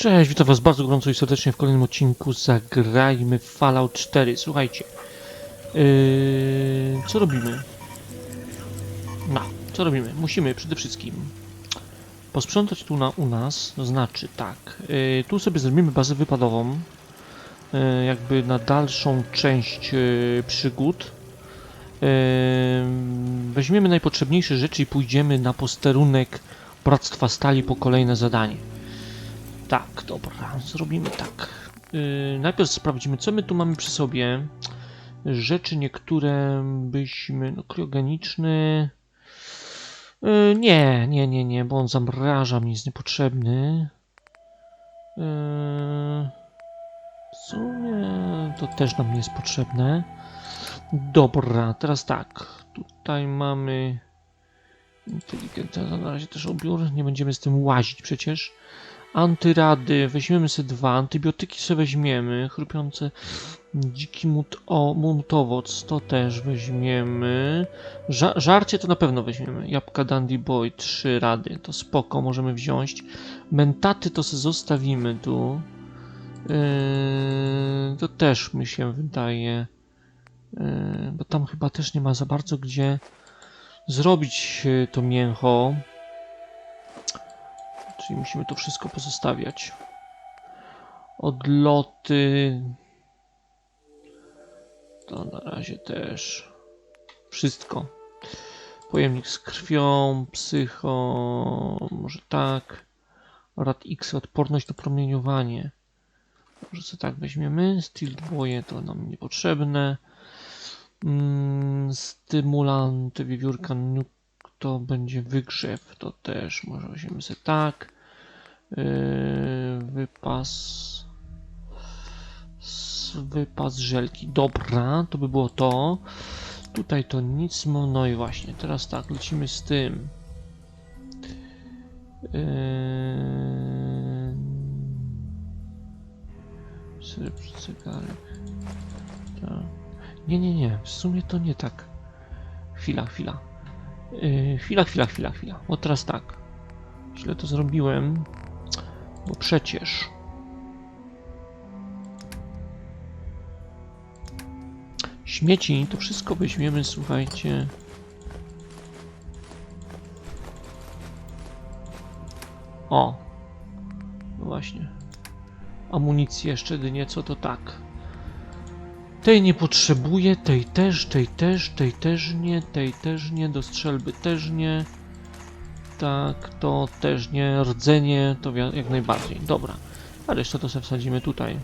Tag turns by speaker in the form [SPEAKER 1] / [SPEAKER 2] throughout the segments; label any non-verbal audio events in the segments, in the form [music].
[SPEAKER 1] Cześć, witam was bardzo gorąco i serdecznie w kolejnym odcinku Zagrajmy Fallout 4. Słuchajcie, yy, co robimy? No, co robimy? Musimy przede wszystkim posprzątać tu na, u nas, to znaczy tak, yy, tu sobie zrobimy bazę wypadową, yy, jakby na dalszą część yy, przygód. Yy, weźmiemy najpotrzebniejsze rzeczy i pójdziemy na posterunek Bractwa Stali po kolejne zadanie. Tak, dobra, zrobimy tak. Yy, najpierw sprawdzimy, co my tu mamy przy sobie. Rzeczy niektóre byśmy. No, kriogeniczny. Yy, nie, nie, nie, nie, bo on zamraża mi, jest niepotrzebny. Yy, w sumie to też nam nie jest potrzebne. Dobra, teraz tak. Tutaj mamy. Inteligentny, na razie też obiór. Nie będziemy z tym łazić przecież. Antyrady, weźmiemy sobie dwa, antybiotyki sobie weźmiemy, chrupiące dziki mut, o, mutowoc, to też weźmiemy, Ża żarcie to na pewno weźmiemy, jabłka Dandy Boy, trzy rady, to spoko, możemy wziąć, mentaty to sobie zostawimy tu, yy, to też mi się wydaje, yy, bo tam chyba też nie ma za bardzo gdzie zrobić yy, to mięcho, Czyli musimy to wszystko pozostawiać. Odloty. To na razie też. Wszystko. Pojemnik z krwią, psycho, może tak. Rad X, odporność na promieniowanie. Może sobie tak weźmiemy. Steel dwoje to nam niepotrzebne. Mm, stymulanty, wiewiórka, to będzie wygrzew, to też może weźmiemy sobie tak. Yy, wypas. Wypas żelki. Dobra, to by było to. Tutaj to nic. No i właśnie, teraz tak, lecimy z tym. Yy... Srebrny zegarek. Tak. Nie, nie, nie. W sumie to nie tak. Chwila, chwila. Yy, chwila, chwila, chwila, chwila. Bo teraz tak. Źle to zrobiłem. Bo przecież. Śmieci to wszystko weźmiemy, słuchajcie. O. No właśnie. Amunicji jeszcze nieco to tak. Tej nie potrzebuję, tej też, tej też, tej też nie, tej też nie, do strzelby też nie. Tak, to też nie, rdzenie to jak najbardziej. Dobra, a resztę to sobie wsadzimy tutaj.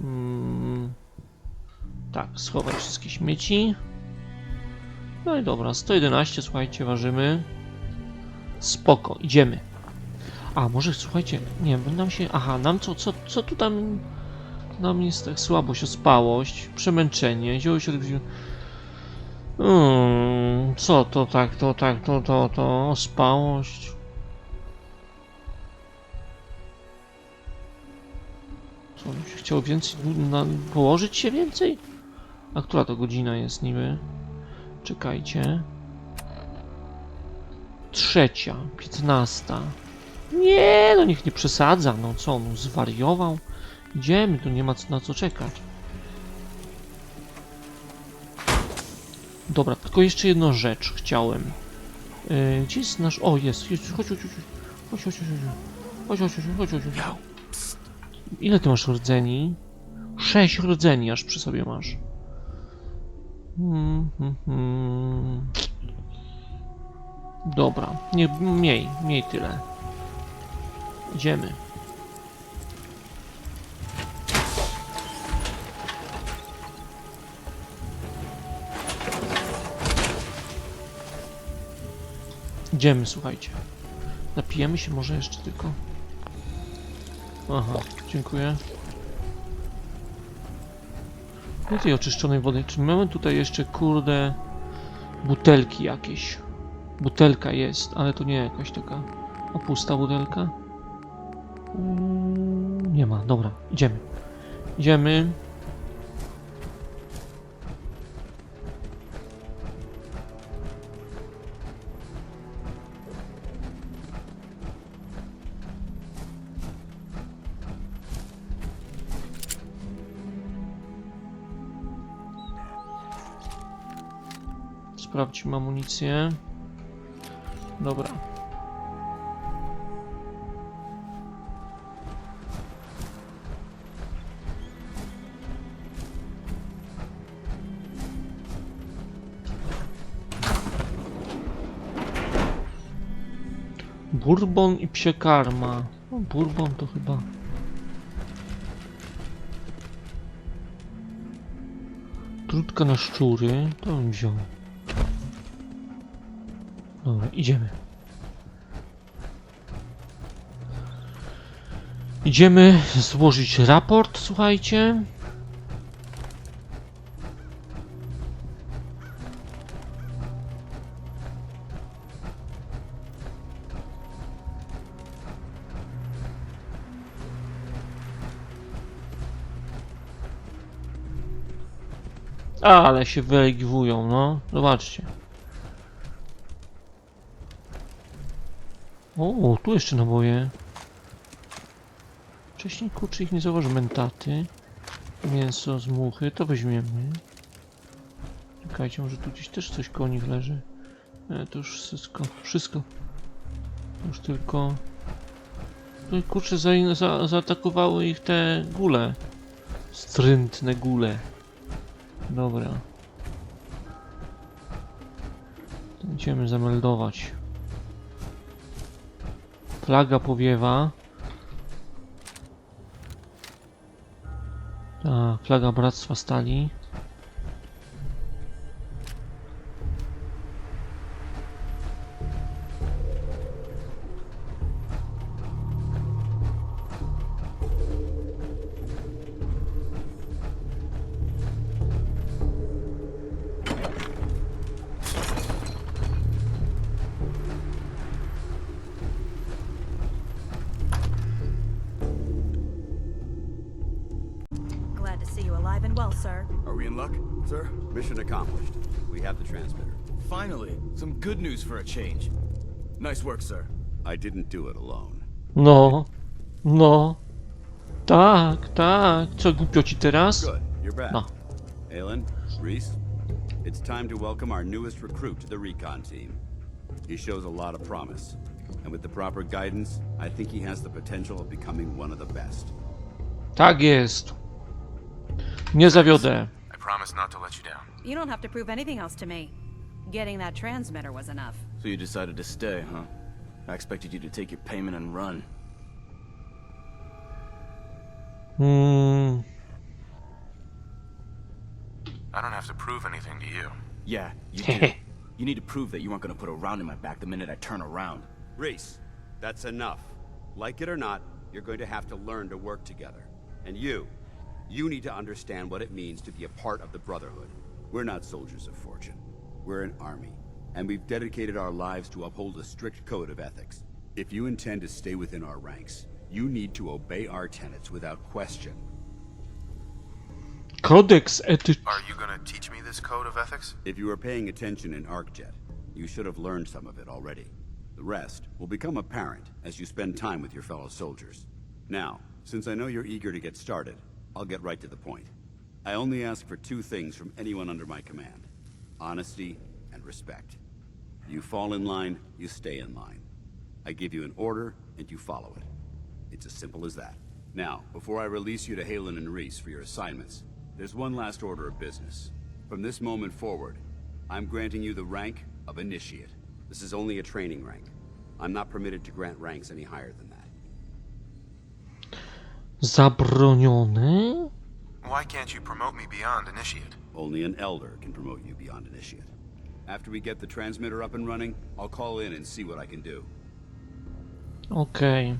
[SPEAKER 1] Mm, tak, schowaj wszystkie śmieci. No i dobra, 111, słuchajcie, ważymy. Spoko, idziemy. A, może słuchajcie, nie wiem, nam się. Aha, nam co, co, co tu tam. Nam jest tak słabość, ospałość, przemęczenie, zioło się Hmm, co to tak, to tak, to, to, to, ospałość. Co, mi się chciało więcej, na, położyć się więcej? A która to godzina jest niby? Czekajcie. Trzecia, piętnasta. Nie, no niech nie przesadza, no co, no zwariował? Idziemy, tu nie ma co- na co czekać. Dobra, tylko jeszcze jedną rzecz chciałem. Yy, gdzie jest nasz... O, jest, jest, chodź, chodź, chodź, chodź, chodź, chodź, chodź, chodź, chodź, chodź, chodź. Ile ty masz rdzeni? Sześć rdzeni aż przy sobie masz. Hmm, hmm, hmm. Dobra, nie, mniej, mniej tyle. Idziemy. Idziemy, słuchajcie. Napijemy się może jeszcze tylko. Aha, dziękuję. Nie tej oczyszczonej wody. Czy mamy tutaj jeszcze, kurde, butelki jakieś? Butelka jest, ale to nie jakaś taka opusta butelka. Mm, Nie ma, dobra, idziemy. Idziemy. Sprawdźmy amunicję. Dobra. Bourbon i psie karma. No, bourbon to chyba. Trudka na szczury. To bym wziął. Dobra, idziemy. Idziemy złożyć raport, słuchajcie. Ale się wylegiwują, no. Zobaczcie. O, tu jeszcze naboje. Wcześniej kurczę ich nie zauważyłem. Mentaty. Mięso z muchy, to weźmiemy. Czekajcie, może tu gdzieś też coś koło nich leży. Nie, to już wszystko, wszystko. Już tylko... No kurczę, za, za, zaatakowały ich te gule. Strętne gule. Dobra. To Idziemy zameldować. Flaga powiewa. Ta, flaga Bractwa Stali.
[SPEAKER 2] In luck, sir?
[SPEAKER 3] Mission accomplished. We have the transmitter.
[SPEAKER 2] Finally, some good news for a change. Nice work, sir.
[SPEAKER 3] I didn't do it alone.
[SPEAKER 1] No, no. Tak, tak. Co głupio ci teraz?
[SPEAKER 3] Good, you're back.
[SPEAKER 1] No.
[SPEAKER 3] Aylin, Reese, it's time to welcome our newest recruit to the recon team. He shows a lot of promise. And with the proper guidance, I think he has the potential of becoming one of the best.
[SPEAKER 1] Tak jest. Nie zawiodę.
[SPEAKER 4] I promise not to let you down.
[SPEAKER 5] You don't have to prove anything else to me. Getting that transmitter was enough.
[SPEAKER 2] So you decided to stay, huh? I expected you to take your payment and run.
[SPEAKER 1] Mm,
[SPEAKER 4] I don't have to prove anything to you.
[SPEAKER 2] Yeah, you [laughs] do. you need to prove that you weren't gonna put a round in my back the minute I turn around.
[SPEAKER 3] Reese, that's enough. Like it or not, you're going to have to learn to work together. And you, you need to understand what it means to be a part of the Brotherhood. We're not soldiers of fortune. We're an army. And we've dedicated our lives to uphold a strict code of ethics. If you intend to stay within our ranks, you need to obey our tenets without question.
[SPEAKER 1] Codex etyczny.
[SPEAKER 4] Are you gonna teach me this code of ethics?
[SPEAKER 3] If you were paying attention in ArcJet, you should have learned some of it already. The rest will become apparent as you spend time with your fellow soldiers. Now, since I know you're eager to get started, I'll get right to the point. I only ask for two things from anyone under my command. Honesty and respect. You fall in line, you stay in line. I give you an order, and you follow it. It's as simple as that. Now, before I release you to Halen and Reese for your assignments, there's one last order of business. From this moment forward, I'm granting you the rank of Initiate. This is only a training rank. I'm not permitted to grant ranks any higher than that.
[SPEAKER 1] Zabronione?
[SPEAKER 4] Why can't you promote me beyond initiate?
[SPEAKER 3] Only an Elder can promote you beyond Initiate. After we get the transmitter up and running, I'll call in and see what I can do.
[SPEAKER 1] Okej.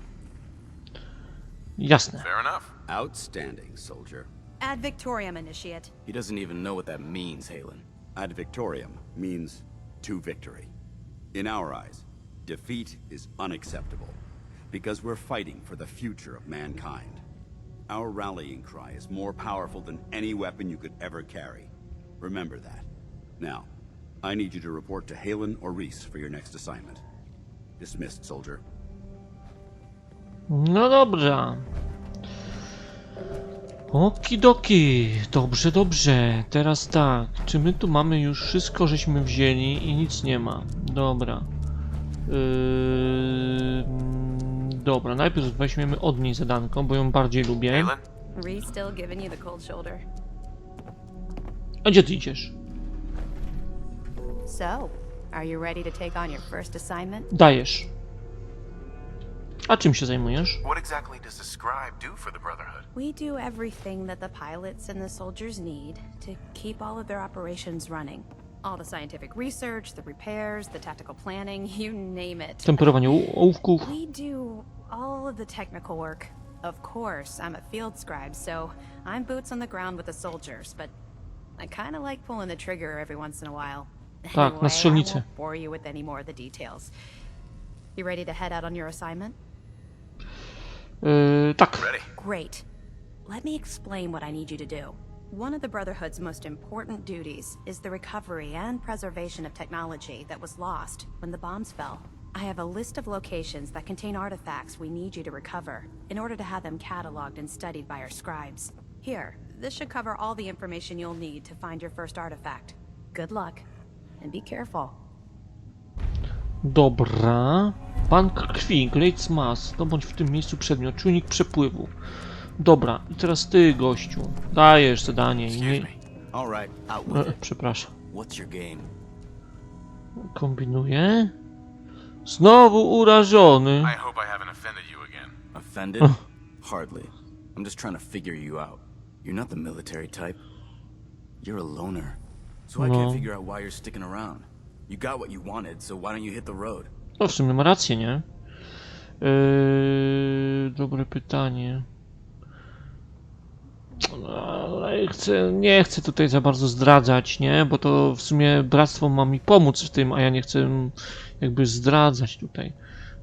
[SPEAKER 1] Jasne.
[SPEAKER 4] Fair enough.
[SPEAKER 3] Outstanding, soldier.
[SPEAKER 5] Ad Victoriam, Initiate.
[SPEAKER 2] He doesn't even know what that means, Halen.
[SPEAKER 3] Ad Victoriam means to victory. In our eyes, defeat is unacceptable because we're fighting for the future of mankind. Our rallying cry is more powerful than any weapon you could ever carry. Remember that. Now, I need you to report to Halen or Reese for your next assignment. Dismissed, soldier.
[SPEAKER 1] No dobra. Okidoki, dobrze, dobrze. Teraz tak, czy my tu mamy już wszystko, żeśmy wzięli i nic nie ma? Dobra. Yy, dobra, najpierw weźmiemy od niej zadanko, bo ją bardziej lubię.
[SPEAKER 4] Galen?
[SPEAKER 5] Ree still giving you the cold shoulder.
[SPEAKER 1] A gdzie ty idziesz?
[SPEAKER 5] So, are you ready to take on your first assignment?
[SPEAKER 1] Dajesz. A czym się zajmujesz?
[SPEAKER 4] What exactly does the scribe do for the Brotherhood?
[SPEAKER 5] We do everything that the pilots and the soldiers need to keep all of their operations running. All the scientific research, the repairs, the tactical planning, [laughs] you name it.
[SPEAKER 1] Temperowanie u- ołówków.
[SPEAKER 5] We do all of the technical work. Of course, I'm a field scribe, so I'm boots on the ground with the soldiers, but I kind of like pulling the trigger every once in a while.
[SPEAKER 1] Tak, na
[SPEAKER 5] Anyway, I
[SPEAKER 1] strzelnicy.
[SPEAKER 5] won't bore you with any more of the details. You ready to head out on your assignment?
[SPEAKER 1] Yy, tak.
[SPEAKER 4] Ready?
[SPEAKER 5] Great. Let me explain what I need you to do. One of the Brotherhood's most important duties is the recovery and preservation of technology that was lost when the bombs fell. I have a list of locations that contain artifacts we need you to recover in order to have them cataloged and studied by our scribes. Here, this should cover all the information you'll need to find your first artifact. Good luck, and be careful.
[SPEAKER 1] Dobra. Bank krwi, Great Mass. Zdobądź w tym miejscu przedmiot. Czujnik przepływu. Dobra, i teraz ty, gościu. Dajesz zadanie i nie... E, przepraszam.
[SPEAKER 2] What's your game?
[SPEAKER 1] Kombinuję. Znowu urażony.
[SPEAKER 4] I hope I haven't offended you again.
[SPEAKER 2] Offended? Hardly. I'm just trying to figure you out. You're not the military type. You're a loner. So I
[SPEAKER 1] No.
[SPEAKER 2] can't figure out why you're sticking around. You got what you wanted, so why don't you hit the road?
[SPEAKER 1] No w sumie ma rację, nie? Yy, dobre pytanie. Ale chcę, nie chcę tutaj za bardzo zdradzać, nie? Bo to w sumie bractwo ma mi pomóc w tym, a ja nie chcę jakby zdradzać tutaj.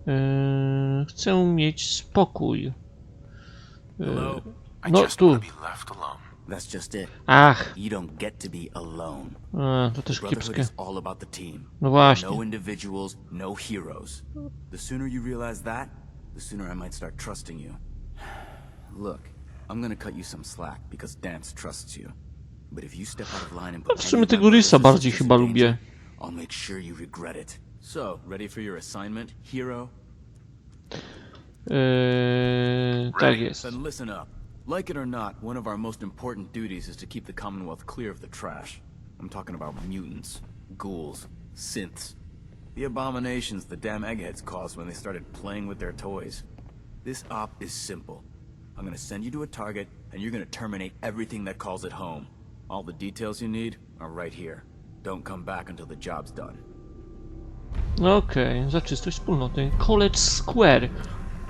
[SPEAKER 1] Yy, chcę mieć spokój.
[SPEAKER 4] I
[SPEAKER 1] No, tu. Ach,
[SPEAKER 2] get to
[SPEAKER 1] też kiepskie.
[SPEAKER 2] is all about the team.
[SPEAKER 1] No właśnie.
[SPEAKER 2] No individuals, no heroes. The sooner you realize that, the sooner I might start trusting you. [sighs] Look, I'm gonna cut you some slack because Dance trusts you. But if you step out of line and put
[SPEAKER 1] W sumie
[SPEAKER 2] any of
[SPEAKER 1] tego Rysa bardziej chyba
[SPEAKER 2] in danger,
[SPEAKER 1] lubię.
[SPEAKER 2] I'll make sure you regret it. So, ready for your assignment, hero?
[SPEAKER 1] Yy, tak jest.
[SPEAKER 2] Then listen up. Like it or not, one of our most important duties is to keep the Commonwealth clear of the trash. I'm talking about mutants, ghouls, synths. The abominations the damn eggheads caused when they started playing with their toys. This op is simple. I'm gonna send you to a target, and you're gonna terminate everything that calls it home. All the details you need are right here. Don't come back until the job's done.
[SPEAKER 1] Okej, za czystość wspólnoty. College Square.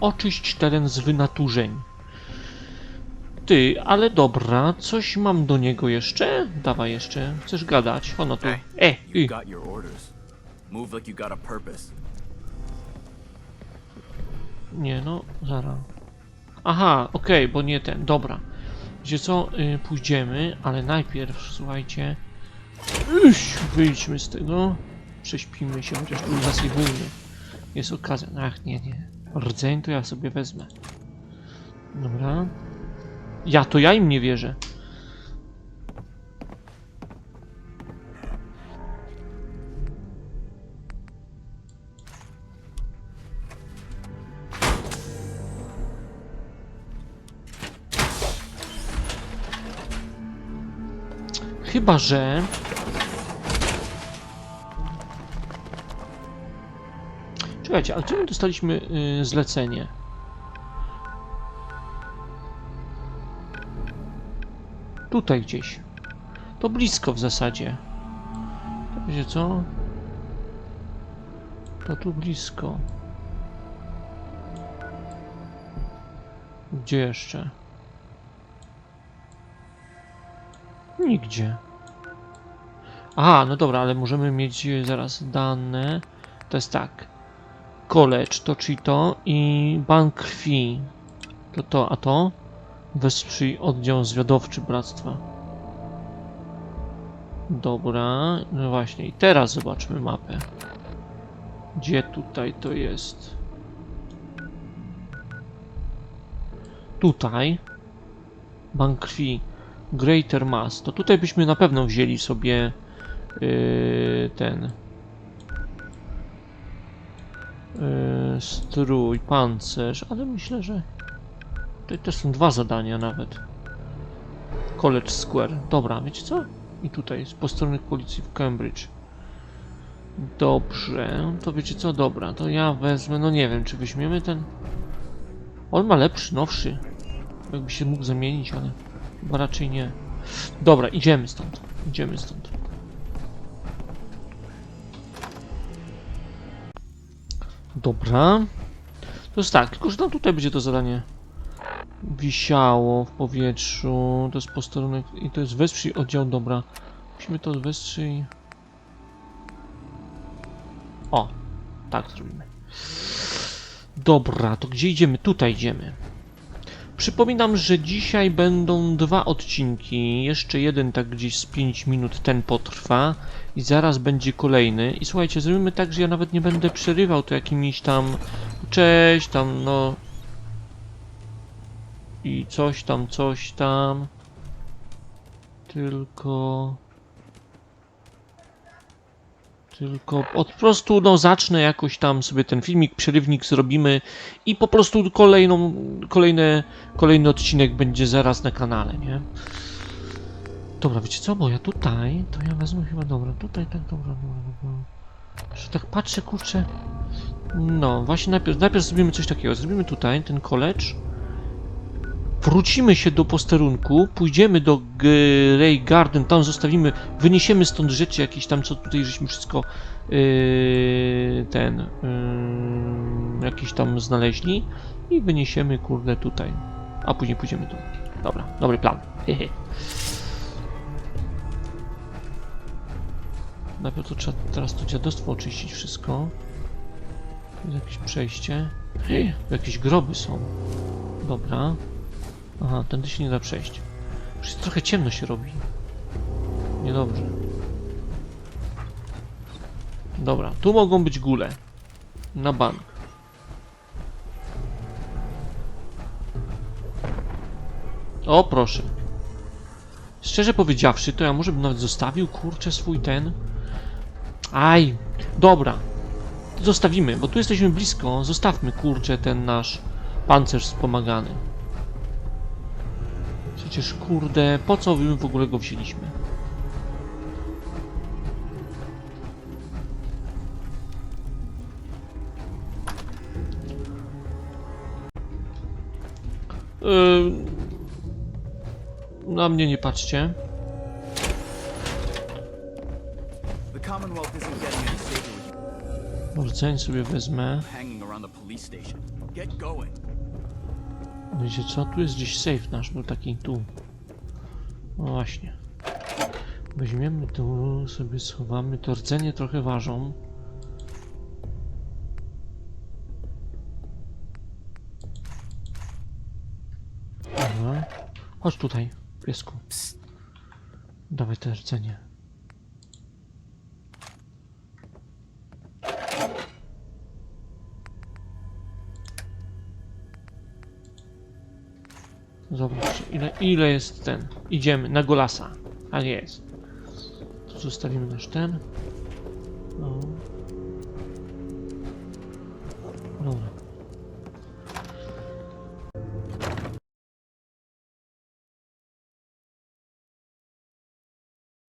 [SPEAKER 1] Oczyść teren z wynaturzeń. Ty, ale dobra, coś mam do niego jeszcze? Dawaj jeszcze. Chcesz gadać? Ono tu. E, y.
[SPEAKER 2] purpose.
[SPEAKER 1] Nie no, zaraz. Aha, okej, bo nie ten. Dobra. Gdzie co? Y, pójdziemy, ale najpierw, słuchajcie. Uś, wyjdźmy z tego. Prześpimy się, chociaż tu zasejwujmy. Jest okazja. Ach, nie, nie. Rdzeń to ja sobie wezmę. Dobra. Ja, to ja im nie wierzę. Chyba, że... Czekajcie, ale czemu dostaliśmy y, zlecenie? Tutaj gdzieś. To blisko w zasadzie. To co? To tu blisko. Gdzie jeszcze? Nigdzie. Aha, no dobra, ale możemy mieć e, zaraz dane. To jest tak. College to czyli to i bank krwi. To to, a to? Wesprzyj oddział zwiadowczy bractwa. Dobra, no właśnie. I teraz zobaczmy mapę. Gdzie tutaj to jest? Tutaj. Bank krwi. Greater Mass. To tutaj byśmy na pewno wzięli sobie yy, ten yy, strój, pancerz, ale myślę, że tutaj też są dwa zadania nawet. College Square. Dobra, wiecie co? I tutaj, z posterunek policji w Cambridge. Dobrze, to wiecie co? Dobra, to ja wezmę, no nie wiem, czy weźmiemy ten... On ma lepszy, nowszy. Jakby się mógł zamienić, ale chyba raczej nie. Dobra, idziemy stąd. Idziemy stąd. Dobra. To jest tak, tylko że tam tutaj będzie to zadanie wisiało w powietrzu. To jest posterunek i to jest wesprzyj oddział, dobra. Musimy to wesprzyj... O, tak zrobimy. Dobra, to gdzie idziemy? Tutaj idziemy. Przypominam, że dzisiaj będą dwa odcinki. Jeszcze jeden tak gdzieś z 5 minut ten potrwa i zaraz będzie kolejny. I słuchajcie, zrobimy tak, że ja nawet nie będę przerywał to jakimiś tam cześć tam no i coś tam, coś tam. Tylko tylko po prostu no zacznę jakoś tam sobie ten filmik, przerywnik zrobimy i po prostu kolejną, kolejne, kolejny odcinek będzie zaraz na kanale, nie? Dobra, wiecie co, bo ja tutaj, to ja wezmę chyba, dobra, tutaj tak, dobra, dobra, dobra. Tak patrzę, kurczę. No, właśnie najpierw, najpierw zrobimy coś takiego, zrobimy tutaj ten college. Wrócimy się do posterunku, pójdziemy do Grey Garden, tam zostawimy, wyniesiemy stąd rzeczy jakieś tam, co tutaj żeśmy wszystko yy, ten yy, jakieś tam znaleźli i wyniesiemy kurde tutaj, a później pójdziemy tu. Dobra, dobry plan. Hehe. Najpierw to trzeba teraz to dziadostwo oczyścić wszystko. Jest jakieś przejście. Hej, jakieś groby są. Dobra. Aha, tędy się nie da przejść. Już jest trochę ciemno się robi. Niedobrze. Dobra, tu mogą być góle. Na bank. O, proszę. Szczerze powiedziawszy, to ja może bym nawet zostawił, kurczę, swój ten. Aj, dobra. Zostawimy, bo tu jesteśmy blisko. Zostawmy, kurczę, ten nasz pancerz wspomagany. Przecież kurde, po co my w ogóle go wzięliśmy? Yy, na mnie nie patrzcie. Rdzeń sobie wezmę. Wiecie co? Tu jest gdzieś safe nasz, był taki tu. No właśnie. Weźmiemy tu, sobie schowamy. To rdzenie trochę ważą. Dobra. Chodź tutaj, piesku. Dawaj te rdzenie. Zobacz, ile, ile jest ten. Idziemy na Golasa. Nie jest. Tu zostawimy nasz ten. No.